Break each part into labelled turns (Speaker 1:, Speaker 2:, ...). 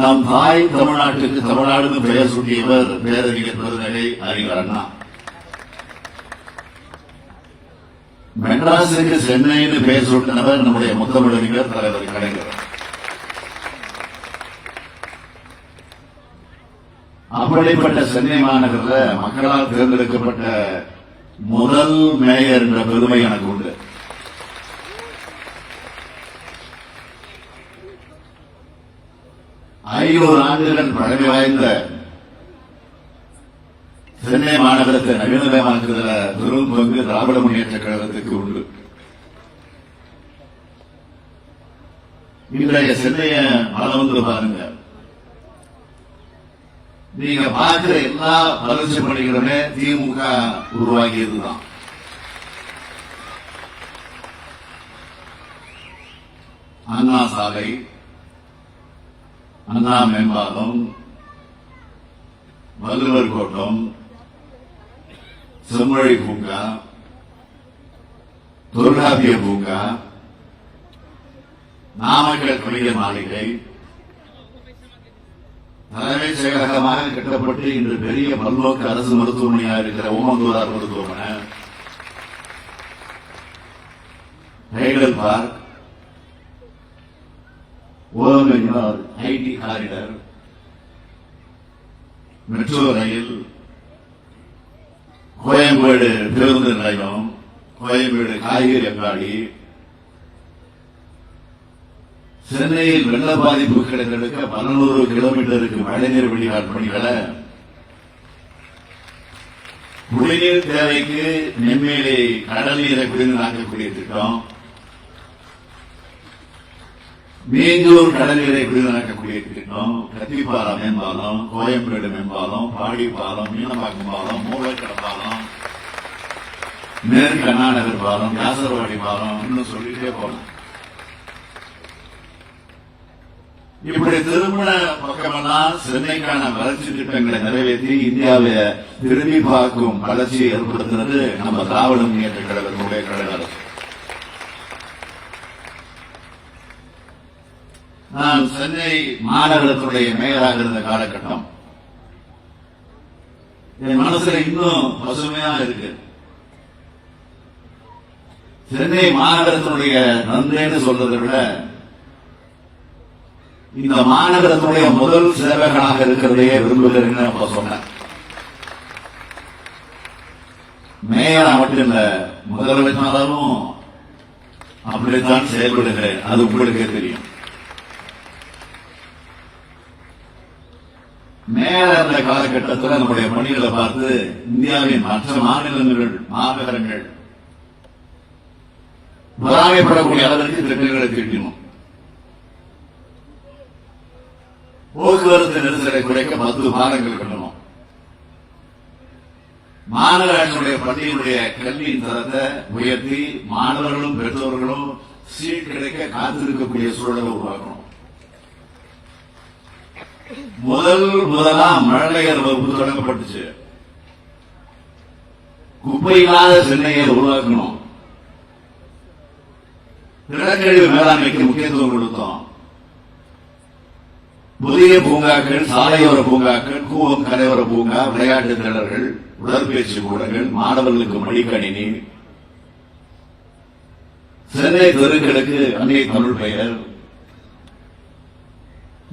Speaker 1: நம் தாய் தமிழ்நாட்டுக்கு தமிழ்நாடு பெயர் சூட்டியவர் பேரறிஞர் பெருநகை அறிஞர் அண்ணா. மெட்ராஸுக்கு சென்னைன்னு பெயர் சூட்டினவர் நம்முடைய முத்தமிழறிஞர் தலைவர் கலைஞர். அப்படிப்பட்ட சென்னை மாநகரில் மக்களால் தேர்ந்தெடுக்கப்பட்ட முதல் மேயர் என்ற பெருமை எனக்கு உண்டு. ஐநூறு ஆண்டுகள் பழமை வாய்ந்த சென்னை மாநகரத்தை நவீனமயமாக்குவதில் பெரும் பங்கு திராவிட முன்னேற்ற கழகத்துக்கு உண்டு. இன்றைய சென்னைய அளந்து பாருங்க. நீங்க பார்க்கிற எல்லா வளர்ச்சி பணிகளுமே திமுக உருவாக்கியதுதான். அண்ணா சாலை அண்ணா மேம்பாலம் வல்லுவர் கோட்டம் செம்மொழி பூங்கா தொல்காப்பிய பூங்கா நாமக்கல் கவிஞர் மாளிகை தலைமைச் செயலகமாக கட்டப்பட்டு இன்று பெரிய பல்நோக்கு அரசு மருத்துவமனையாக இருக்கிற ஓமந்தூரார் மருத்துவமனை hydel park ஓமங்கர் IT corridor metro rail Koyambedu பேருந்து நிலையம் கோயம்பேடு காய்கறி அங்காடி சென்னையில் வெள்ள பாதிப்பு கிடங்களுக்கு பதினோரு கிலோமீட்டருக்கு மழைநீர் வடிகால் பணிகளை குடிநீர் தேவைக்கு நெம்மேலி கடல் நீரை குடிநீர் ஆக்கக்கூடிய திட்டம் மீஞ்சூர் கடல்களை குடிநீராக்கக்கூடிய திட்டம் கத்திப்பாரா மேம்பாலம் கோயம்பேடு மேம்பாலம் பாடி பாலம் மீனம்பாக்கம் பாலம் மூலக்கடை பாலம் மேற்கு அண்ணா நகர் பாலம் காசர்வாடி பாலம் இன்னும் சொல்லிட்டே போலாம் இப்படி திருமண பக்கமெல்லாம் சென்னைக்கான வளர்ச்சி திட்டங்களை நிறைவேற்றி இந்தியாவை திரும்பி பார்க்கும் வளர்ச்சியை ஏற்படுத்தினது நம்ம திராவிட முன்னேற்ற கழகத்தினுடைய கழக அரசு. நான் சென்னை மாநகரத்துடைய மேயராக இருந்த காலகட்டம். என் மனசுல இன்னும் பசுமையா இருக்கு. சென்னை மாநகரத்தினுடைய நன்றேன்னு சொல்றதை விட இந்த மாநகரத்தினுடைய முதல் சேவகனாக இருக்கிறதையே விரும்புகிறேன்னு அப்ப சொன்னேன். மேயரா மட்டும் இல்ல முதலமைச்சராலும் அப்படித்தான் செயல்படுகிறேன். அது உங்களுக்கே தெரியும். மேல இருந்த காலகட்டத்தில் நம்முடைய பணிகளை பார்த்து இந்தியாவின் மற்ற மாநிலங்கள் மாநகரங்கள் பொறாமைப்படக்கூடிய அளவிற்கு திட்டங்களை தீட்டினோம். போக்குவரத்து நெரிசலை குறைக்க பத்து பாடங்கள் கட்டணும் மாநகராட்சியுடைய பள்ளியினுடைய கல்வியின் தரத்தை உயர்த்தி மாணவர்களும் பெற்றோர்களும் சீட் கிடைக்க காத்திருக்கக்கூடிய சூழலை உருவாக்கணும். முதல் முதலா மழலையர் வகுப்பு தொடங்கப்பட்டுச்சு. குப்பை இல்லாத சென்னையை உருவாக்கணும். திடக்கழிவு மேலாண்மைக்கு முக்கியத்துவம் கொடுத்தோம். புதிய பூங்காக்கள் சாலையோர பூங்காக்கள் கூவம் கரையோர பூங்கா விளையாட்டு திடர்கள் உடற்பயிற்சி கூடங்கள் மாணவர்களுக்கு மடிக்கணினி. சென்னை தெருக்களுக்கு அன்னை தமிழ் பெயர்.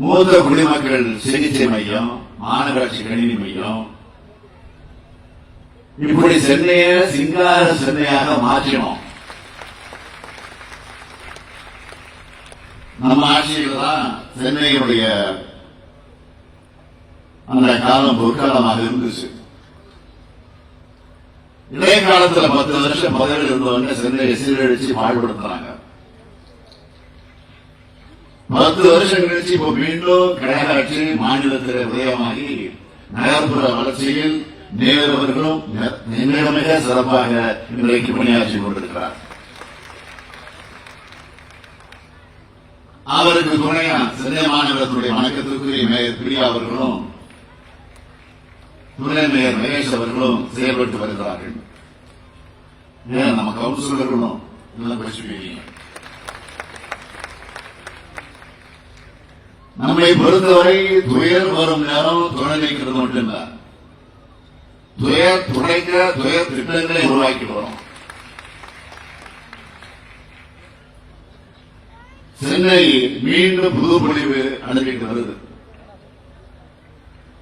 Speaker 1: மூத்த குடிமக்கள் சிகிச்சை மையம் மாநகராட்சி கணினி மையம். இப்படி சென்னைய சிங்கார சென்னையாக மாற்றினோம். நம்ம ஆட்சியில் தான் சென்னையினுடைய அந்த காலம் பொற்காலமாக இருந்துச்சு. இளைய காலத்துல பத்து வருஷம் பதவியில் இருந்தவங்க சென்னையை சீரழிச்சு பாடுபடுத்துறாங்க. பத்து வருஷம் கழிச்சு இப்ப மீண்டும் கழக ஆட்சி மாநிலத்தில் உதயமாகி நகர்ப்புற வளர்ச்சியில் நேரு அவர்களும் மிக சிறப்பாக இன்றைக்கு பணியாற்றி கொண்டிருக்கிறார். அவருக்கு துணையா சென்னை மாநிலத்துடைய வணக்கத்திற்குரிய மேயர் பிரியா அவர்களும் துணை மேயர் மகேஷ் அவர்களும் செயல்பட்டு வருகிறார்கள். நம்ம கவுன்சிலர்களும் எல்லாம் பேசுவீங்க நம்மை பொறுத்தவரை துயர் வரும் நேரம் துணை நிற்கிறது மட்டும்தான் துயர் துணைக்கிற துயர் திட்டங்களை உருவாக்கி வரும். சென்னை மீண்டும் புது பொழிவு அனுப்பிட்டு வருது.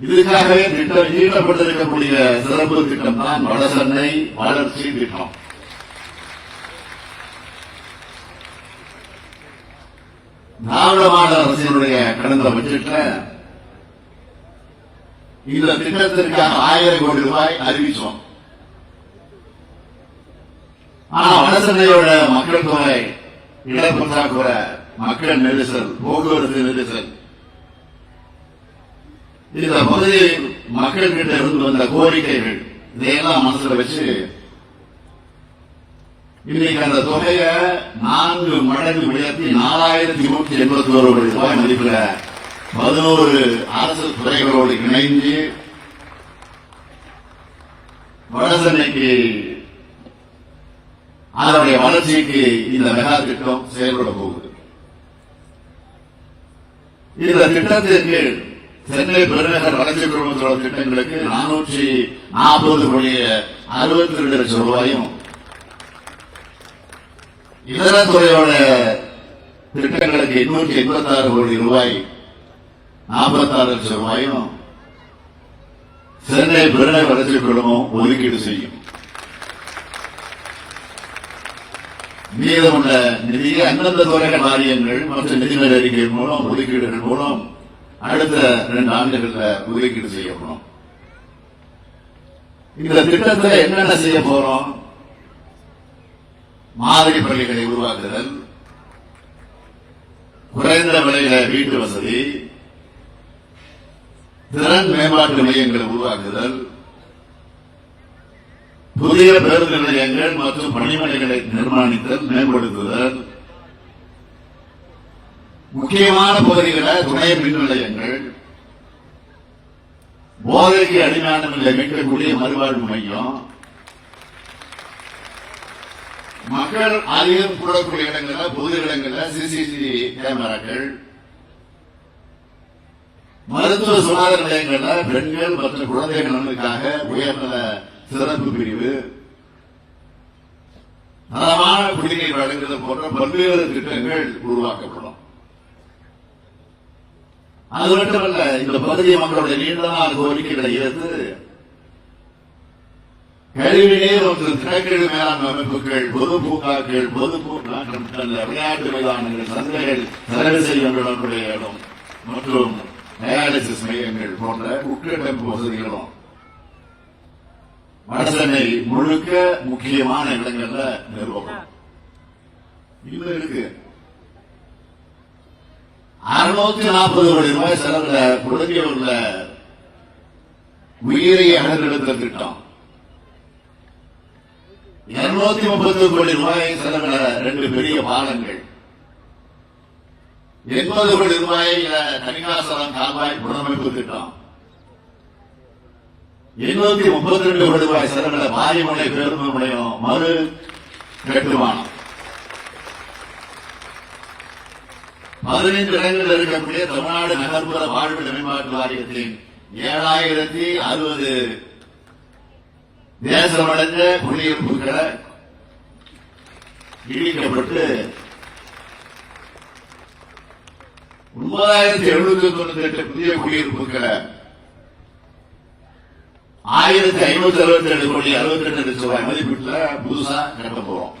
Speaker 1: இதுக்காகவே திட்டம் ஈட்டப்பட்டிருக்கக்கூடிய சிறப்பு திட்டம் தான் வடசென்னை வளர்ச்சி திட்டம். திராவிட மாடல் அரசினுடைய கடந்த பட்ஜெட்ல இந்த திட்டத்திற்காக ஆயிரம் கோடி ரூபாய் அறிவிச்சோம். ஆனா வடசென்னையோட மக்கள் தொகை இடப்பற்றாக்குறை மக்கள் நெரிசல் போக்குவரத்து நெரிசல். இந்த பகுதியில் மக்கள் கிட்ட இருந்து வந்த கோரிக்கைகள் இதையெல்லாம் மனசுல வச்சு இன்னைக்கு அந்த தொகையை நான்கு மடங்கு உயர்த்தி நாலாயிரத்தி நூற்றி எண்பத்தி ஒரு கோடி ரூபாய் மதிப்புல பதினோரு அரசு துறைகளோடு இணைந்து வடசென்னைக்கு அதனுடைய வளர்ச்சிக்கு இந்த மெகா திட்டம் செயல்பட போகுது. இந்த திட்டத்திற்கு சென்னை பெருநகர் வளர்ச்சி குழுமத்தோட திட்டங்களுக்கு நானூற்றி நாற்பது கோடி அறுபத்தி ரெண்டு லட்சம் ரூபாயும் இதர துறையோட திட்டங்களுக்கு எண்ணூற்றி எண்பத்தி ஆறு கோடி ரூபாய் நாற்பத்தி ஆறு லட்சம் ரூபாயும் சென்னை பெருநகர் வளர்ச்சி குழுமம் ஒதுக்கீடு செய்யும். மீதமுள்ள நிதியை அந்தந்த துறைகள் வாரியங்கள் மற்றும் நிதிநிலை அறிக்கைகள் மூலம் ஒதுக்கீடுகள் மூலம் அடுத்த ரெண்டு ஆண்டுகள்ல ஒதுக்கீடு செய்யப்படும் இந்த திட்டத்தில் என்னென்ன செய்ய போறோம்? மாதிரி பள்ளிகளை உருவாக்குதல். குறைந்த விலையில வீட்டு வசதி. திறன் மேம்பாட்டு மையங்களை உருவாக்குதல். புதிய பேருந்து நிலையங்கள் மற்றும் பணிமனைகளை நிர்மாணித்தல் மேம்படுத்துதல். முக்கியமான பகுதிகளை துணை மின் நிலையங்கள். போதைக்கு அடிமையானவர்களை மீட்கக்கூடிய மறுவாழ்வு மையம். மக்கள் அதிகம் கூடக்கூடிய இடங்கள்ல பொது இடங்கள்ல சிசிடிவி கேமராக்கள். மருத்துவ சுகாதார நிலையங்கள்ல பெண்கள் மற்றும் குழந்தைகள் நலனுக்காக உயர்நல சிறப்பு பிரிவு. தரமான குடிநீர் வழங்குவது போன்ற பல்வேறு திட்டங்கள் உருவாக்கப்படும். அது மட்டுமல்ல இந்த பகுதி மக்களுடைய நீண்ட நாள் கோரிக்கைகளை ஏற்று கழிவிலே ஒன்று திடக்கழிவு மேலாண்மை அமைப்புகள் பொது பூங்காக்கள் பொது விளையாட்டு மைதானங்கள் சந்தைகள் செலவு செய்யக்கூடிய இடம். மற்றும் டயாலிசிஸ் மையங்கள் போன்ற உட்கட்டமைப்பு வசதிகளும் வடசென்னை முழுக்க முக்கியமான இடங்கள்ல நிறுவனம் இன்னும் இருக்கு. அறுநூத்தி நாற்பது கோடி ரூபாய் செலவுல உள்ள உயிரை அகற்றெடுத்த திட்டம். இருநூத்தி முப்பது கோடி ரூபாய் செலவுல ரெண்டு பெரிய பாலங்கள். எண்பது கோடி ரூபாயில தனிகாசலம் கால்வாய் புனரமைப்பு திட்டம். எண்ணூத்தி முப்பத்தி ரெண்டு கோடி ரூபாய் செலவுல மாரியமலை பேருந்து நிலையம் மறு கட்டுமானம். பதினைந்து இடங்களில் இருக்கக்கூடிய தமிழ்நாடு நகர்ப்புற வாழ்வு மேம்பாட்டு வாரியத்தின் ஏழாயிரத்தி அறுபது தேசமடைந்த குடியிருப்புகளை இடிக்கப்பட்டு ஒன்பதாயிரத்தி எழுநூத்தி தொண்ணூத்தி எட்டு புதிய குடியிருப்புகளை ஆயிரத்தி ஐநூத்தி அறுபத்தி ரெண்டு கோடி அறுபத்தி ரெண்டு லட்சம் ரூபாய் மதிப்பீட்டில் புதுசா கட்ட போறோம்.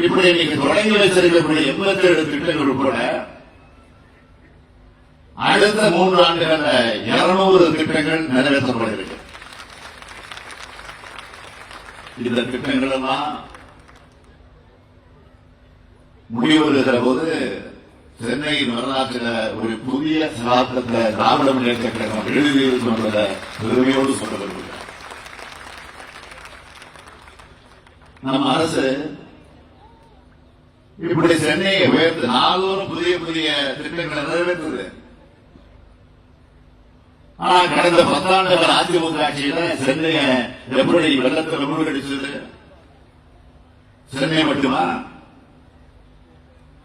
Speaker 1: இப்படி நீங்க தொடங்கி வச்சிருக்கக்கூடிய எண்பத்தி ஏழு திட்டங்கள் உட்பட அடுத்த மூன்று ஆண்டுகள்ல இருநூறு திட்டங்கள் நிறைவேற்றப்பட இருக்கு இந்த திட்டங்கள் எல்லாம் முடிவெடுக்கிற போது சென்னை வரலாற்றில் ஒரு புதிய சகாப்தத்தை திராவிட முன்னேற்ற கழகம் எழுதியது சொல்றத பெருமையோடு சொல்ல விரும்புகிறேன் அரசு இப்படி சென்னையை உயர்த்து நாளோறும் புதிய புதிய திட்டங்களை நிறைவேற்றுது. ஆனா கடந்த பத்தாண்டுகள் அதிமுக ஆட்சியில சென்னையை எப்படி வெள்ளத்தில் மூழ்கடிச்சது? சென்னை மட்டுமா?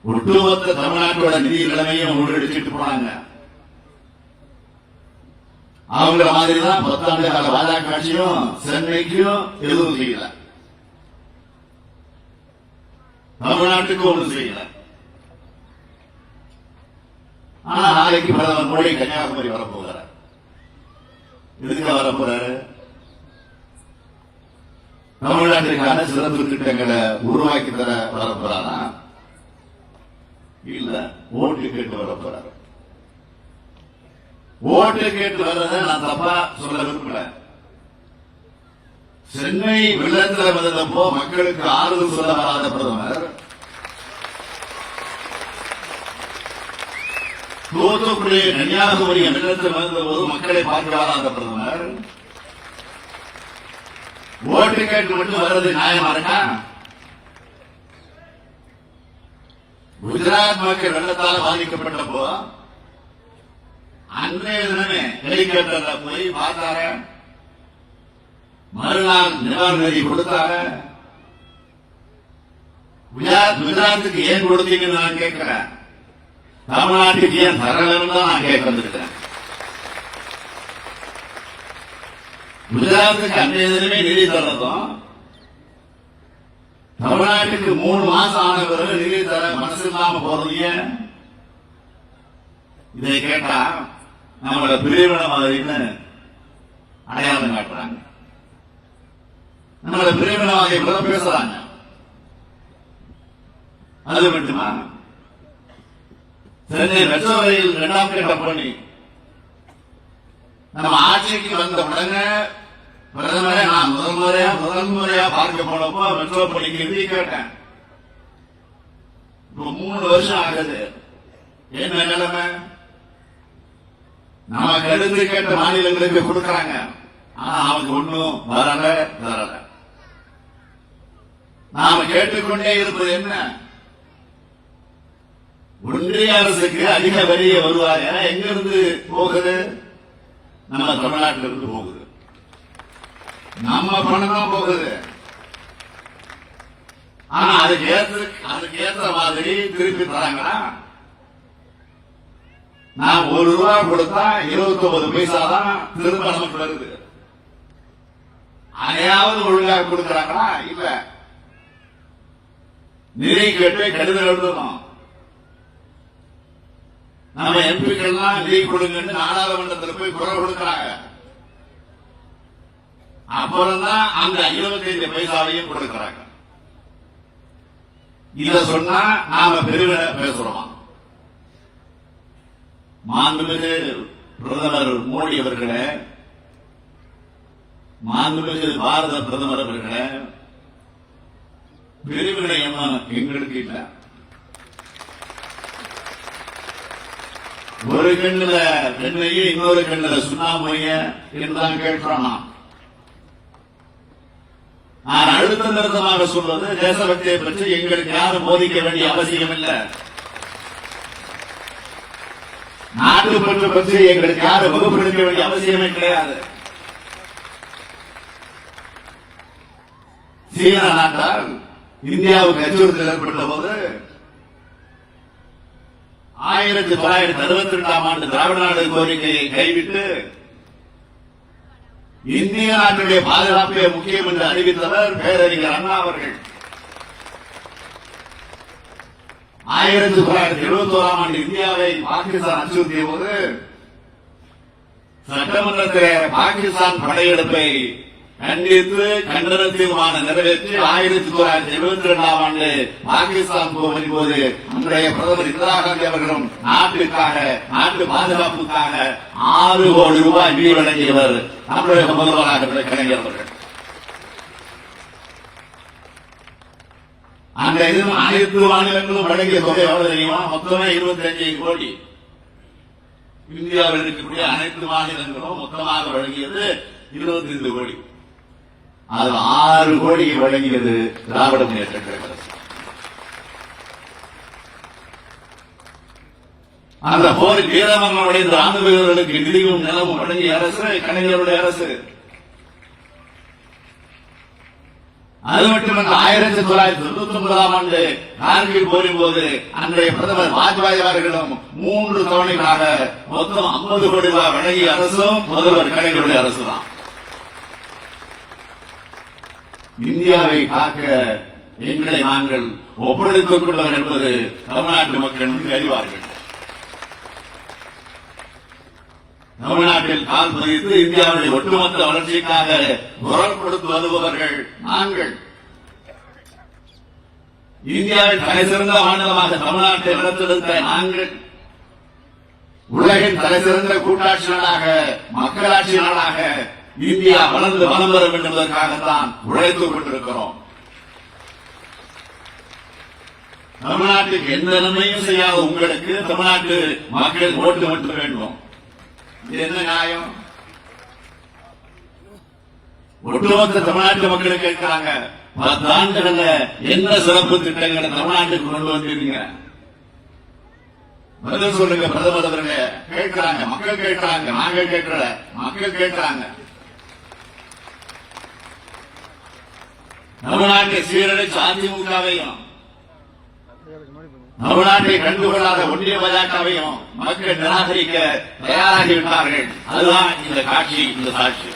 Speaker 1: ஒட்டுமொத்த தமிழ்நாட்டோட நிதி நிலைமையும் முன்னெடுத்துட்டு போனாங்க. அவங்கள மாதிரி தான் பத்தாண்டு கால பாஜக ஆட்சியும் சென்னைக்கும் எதுவும் செய்யல. தமிழ்நாட்டுக்கு ஒன்றும் செய்யல. ஆனா நாளைக்கு பிரதமர் மோடி கன்னியாகுமரி வரப்போகிறார் எதுக்கு வரப்போறாரு தமிழ்நாட்டுக்கான சிறப்பு திட்டங்களை உருவாக்கி தர வரப்போறாரா இல்ல ஓட்டு கேட்டு வரப்போறாரு ஓட்டு கேட்டு வர்றத நான் தப்பா சொல்ல விரும்பல. சென்னை வெள்ளத்துல வந்தப்போ மக்களுக்கு ஆறுதல் சொல்ல வராத பிரதமர் தூத்துக்குடி கன்னியாகுமரி வெள்ளத்தில் வந்த போது மக்களை பார்க்க அந்த பிரதமர் ஓட்டு கேட்டு மட்டும் வர்றது நியாயமா இருக்கா? குஜராத் மக்கள் வெள்ளத்தால் பாதிக்கப்பட்டப்போ அன்றைய தினமே ஹெலிகாப்டர்ல போய் பார்த்தார மறுநாள் நிவாரண நிதி கொடுத்தார குஜராத் குஜராத்துக்கு ஏன் கொடுத்தீங்கன்னு நான் கேட்கிறேன். தமிழ்நாட்டுக்கு ஏன் தரலன்னு நான் கேட்க வந்திருக்கிறேன் குஜராத்துக்கு அன்றைய தினமே நிதி தரதும் தமிழ்நாட்டுக்கு மூணு மாசம் ஆன பிறகு நிதி தர மனசு இல்லாம போறது ஏன் இதை கேட்டா நம்மள பிரிவினவாதின்னு அடையாளம் காட்டுறாங்க. நம்மள பிரிவினவாதி கூட பேசுறாங்க. அது மட்டுமா? சென்னை மெட்ரோ இரண்டாம் கட்ட பணி நம்ம ஆட்சிக்கு வந்த உடனே பிரதமரை நான் முதல் முறையா முதல் முறையா பார்க்க போனப்போ மெட்ரோ பணிக்கு கேட்டேன். இப்போ மூணு வருஷம் ஆகுது. என்ன நிலைமை? நம்ம கருத்து கேட்ட மாநிலங்களுக்கு கொடுக்கறாங்க. ஆனா அவங்க ஒண்ணும் வரல வரல. நாம கேட்டுக்கொண்டே இருப்பது என்ன? ஒன்றிய அரசுக்கு அதிக வரிய வருவாங்க எங்க இருந்து போகுது? நம்ம தமிழ்நாட்டில இருந்து போகுது. நம்ம பணம் தான் போகுது. ஆனா அதுக்கு ஏற்ற அதுக்கு ஏற்ற மாதிரி திருப்பி தராங்களா? நான் ஒரு ரூபா கொடுத்தா இருபத்தி ஒன்பது பைசா தான் திரும்ப நமக்கு வருது. அதையாவது ஒழுங்காக கொடுக்கறாங்களா? இல்ல. நிறைய கேட்டு கடிதம் எழுதணும். நம்ம எம்பிக்கள்லாம் லீவ் கொடுங்கன்னு நாடாளுமன்றத்தில் போய் குரல் கொடுக்கிறாங்க. அப்புறம் தான் அந்த இருபத்தைந்து பைசாவையும் கொடுக்கிறாங்க. இத சொன்னா நாம பெருவிட பேசுறோம்? மாண்புமிகு பிரதமர் மோடி அவர்களே மாண்புமிகு பாரத பிரதமர் அவர்களே பிரிவினை எண்ணம் எங்களுக்கு இல்ல. ஒரு கண்ணுல வெண்மையை இன்னொரு கண்ணுல சுண்ணாமைய என்றுதான் கேட்கிறோம் நான் அழுத்த நிறுத்தமாக சொல்வது தேசபக்தியை பற்றி எங்களுக்கு யாரும் போதிக்க வேண்டிய அவசியம் இல்லை நாட்டுப்பற்று பற்றி எங்களுக்கு யாரும் வகுப்படுத்த வேண்டிய அவசியமே கிடையாது. சீன நாட்டால் இந்தியாவுக்கு அச்சுறுத்தல் ஏற்பட்ட போது ஆயிரத்தி தொள்ளாயிரத்தி அறுபத்தி ரெண்டாம் ஆண்டு திராவிட நாடு கோரிக்கையை கைவிட்டு இந்திய நாட்டினுடைய பாதுகாப்பே முக்கியம் என்று அறிவித்தவர் பேரறிஞர் அண்ணா அவர்கள். ஆயிரத்தி தொள்ளாயிரத்தி எழுபத்தி ஓராம் ஆண்டு இந்தியாவை பாகிஸ்தான் அச்சுறுத்திய போது சட்டமன்றத்திலே பாகிஸ்தான் படையெடுப்பை கண்டித்து கண்டன தீர்மானம் நிறைவேற்றி ஆயிரத்தி தொள்ளாயிரத்தி எழுபத்தி இரண்டாம் ஆண்டு பாகிஸ்தான் போகும் போது அன்றைய பிரதமர் இந்திரா காந்தி அவர்களும் நாட்டுக்காக நாட்டு பாதுகாப்புக்காக ஆறு கோடி ரூபாய் நிதி வழங்கியவர் தமிழக முதல்வராக கலைஞர் அவர்கள். அந்த இது அனைத்து மாநிலங்களும் வழங்கிய தொகை எவ்வளவு தெரியுமா? மொத்தமே இருபத்தி அஞ்சு கோடி. இந்தியாவில் இருக்கக்கூடிய அனைத்து மாநிலங்களும் மொத்தமாக வழங்கியது இருபத்தி ஐந்து கோடி. அது ஆறு கோடி வழங்கியது திராவிட முன்னேற்ற கழக அந்த போர் வீரமங்களுடைய ராணுவ வீரர்களுக்கு நிதியும் நிலமும் வழங்கிய அரசு கலைஞருடைய அரசு. அது மட்டுமல்ல ஆயிரத்தி தொள்ளாயிரத்தி தொண்ணூத்தி ஒன்பதாம் ஆண்டு கார்கில் போரின் போது அன்றைய பிரதமர் வாஜ்பாய் அவர்களும் மூன்று தவணைகளாக மொத்தம் 50 கோடி ரூபாய் வழங்கிய அரசும் முதல்வர் கலைஞருடைய அரசு தான் இந்தியாவை காக்க எங்களை நாங்கள் ஒப்படைத்துக் கொள்வர் என்பது தமிழ்நாட்டு மக்கள் நன்கு அறிவார்கள். தமிழ்நாட்டில் கால் பதித்து இந்தியாவுடைய ஒட்டுமொத்த வளர்ச்சிக்காக குரல் கொடுத்து வருபவர்கள் நாங்கள். இந்தியாவின் தலை சிறந்த மாநிலமாக தமிழ்நாட்டை நடத்தெடுத்த நாங்கள். உலகின் தலை சிறந்த கூட்டாட்சி நாடாக மக்களாட்சி நாடாக இந்தியா வளர்ந்து வளம் வர வேண்டும் என்பதற்காகத்தான் உழைத்துக் கொண்டிருக்கிறோம். தமிழ்நாட்டுக்கு எந்த நன்மையும் செய்யாத உங்களுக்கு தமிழ்நாட்டு மக்கள் ஓட்டு மட்டும் வேண்டும். இது என்ன நியாயம்? ஒட்டுமொத்த தமிழ்நாட்டு மக்களுக்கு கேட்கிறாங்க பத்து ஆண்டுகள்ல என்ன சிறப்பு திட்டங்களை தமிழ்நாட்டுக்கு கொண்டு வந்திருக்கீங்க? பதில் சொல்லுங்க பிரதமர் அவர்களே. கேட்கிறாங்க மக்கள் கேட்கிறாங்க நாங்க கேட்கல மக்கள் கேட்கிறாங்க. தமிழ்நாட்டை சீரழிச்சு அதிமுகவையும் தமிழ்நாட்டை கண்டுகொள்ளாத ஒன்றிய பாஜகவையும் மக்கள் நிராகரிக்க தயாராகிவிட்டார்கள் அதுதான் இந்த காட்சி இந்த சாட்சி.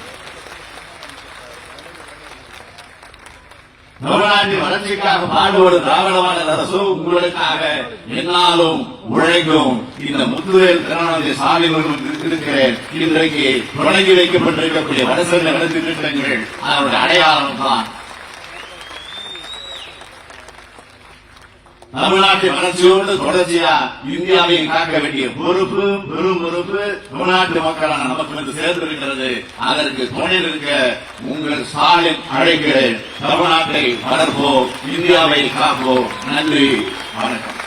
Speaker 1: தமிழ்நாட்டின் வளர்ச்சிக்காக பாடுபடும் திராவிட அரசு உங்களுக்காக என்னாலும் உழைக்கும். இந்த முத்துவேல் கருணாநிதி ஸ்டாலின் இருக்கிறேன். இன்றைக்கு தொடங்கி வைக்கப்பட்டிருக்கக்கூடிய வடசெல்ல வளர்ச்சி திட்டங்கள் அதனுடைய அடையாளம் தான் தமிழ்நாட்டை வளர்ச்சியோடு தொடர்ச்சியா இந்தியாவையும் காக்க வேண்டிய பொறுப்பு பெரும் பொறுப்பு தமிழ்நாட்டு மக்களான நமக்கு வந்து சேர்ந்திருக்கிறது. அதற்கு துணை இருக்க உங்கள் ஸ்டாலின் அழைக்கிறேன். தமிழ்நாட்டை வளர்ப்போம் இந்தியாவை காப்போம். நன்றி வணக்கம்.